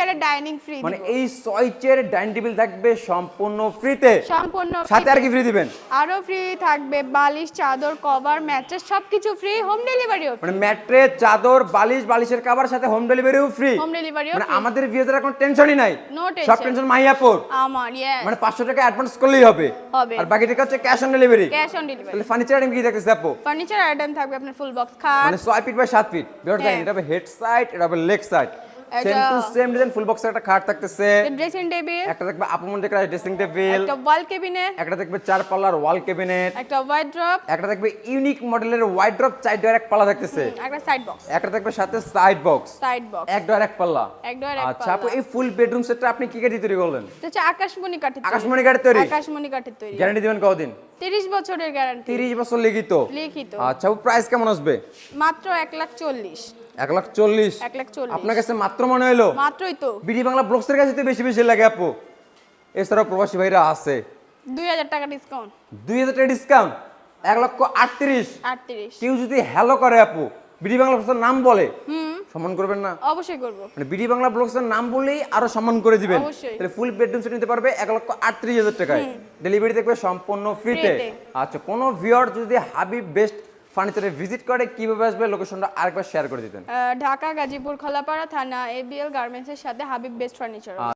চেয়ারের dining free মানে এই ছয় চেয়ারের ডাইনিং টেবিল থাকবে সম্পূর্ণ ফ্রিতে। সম্পূর্ণ সাথে আর কি ফ্রি দিবেন? আরও ফ্রি থাকবে বালিশ চাদর কভার ম্যাট্রেস সবকিছু ফ্রি হোম ডেলিভারিও মানে ম্যাট্রেস চাদর বালিশ বালিশের কাভার সাথে হোম ডেলিভারিও ফ্রি। হোম ডেলিভারিও মানে আমাদের ভিউজার কোনো টেনশনই নাই। No সব টেনশন মাইয়াপুর। আমার ইয়েস মানে পাঁচশো টাকা অ্যাডভান্স করলেই হবে। হবে। আর বাকি টাকা হচ্ছে cash on delivery cash on delivery তাহলে ফার্নিচার আইটেম কি দেখতেছে আপু? ফার্নিচার আইটেম থাকবে আপনার ফুল বক্স খাট। মানে ছয় ফিট বাই সাত ফিট বিয়ার। এটা হবে হেড সাইড এটা হবে leg side same to same design full বক্সের একটা খাট থাকতেছে। ড্রেসিং টেবিল একটা দেখবে আপু ড্রেসিং টেবিল একটা ওয়াল কেবিনেট একটা দেখবে চার পাল্লার ওয়াল ক্যাবিনেট একটা ওয়াইড্রপ একটা দেখবে ইউনিক মডেলের ওয়াইড চার ডোর এক পাল্লা থাকতেছে। একটা সাইড বক্স একটা দেখবে সাথে সাইড বক্স সাইড বক্স এক ডোর এক পাল্লা। এক ডোর এক আচ্ছা আপু এই ফুল বেডরুম সেটটা আপনি কি কাঠি তৈরি করলেন? আকাশমণি কাঠের আকাশমণি তৈরি? আকাশমণি কাঠের তৈরি। গ্যারান্টি দিবেন কতদিন? 30 বছরের গ্যারান্টি তিরিশ বছর লিখিত। লিখিত। আচ্ছা প্রাইস কেমন আসবে? মাত্র এক লাখ চল্লিশ। এক লাখ চল্লিশ। এক লাখ চল্লিশ। আপনার কাছে মাত্র মনে হলো মাত্রই তো। বিডি বাংলা ব্লগসের কাছে তো বেশি বেশি লাগে আপু। এছাড়াও প্রবাসী ভাইরা আছে। দুই হাজার টাকা ডিসকাউন্ট দুই হাজার টাকা ডিসকাউন্ট এক লক্ষ আটত্রিশ। আটত্রিশ। কেউ যদি হ্যালো করে আপু বিডি বাংলা ব্লগসের নাম বলে সম্মান করবেন না। অবশ্যই করব। মানে বিডি বাংলা ব্লগসের নাম বললেই আরও সম্মান করে দিবেন। তাহলে ফুল বেডরুম সেট নিতে পারবে এক লক্ষ আটত্রিশ হাজার টাকায়। ডেলিভারি দেখবে সম্পূর্ণ ফ্রিতে আচ্ছা কোনো ভিওর যদি হাবিব বেস্ট ফার্নিচারে ভিজিট করে কীভাবে আসবে? লোকেশনটা আরেকবার শেয়ার করে দিতেন। ঢাকা গাজীপুর খলাপাড়া থানা এবিএল গার্মেন্টসের সাথে হাবিব বেস্ট ফার্নিচার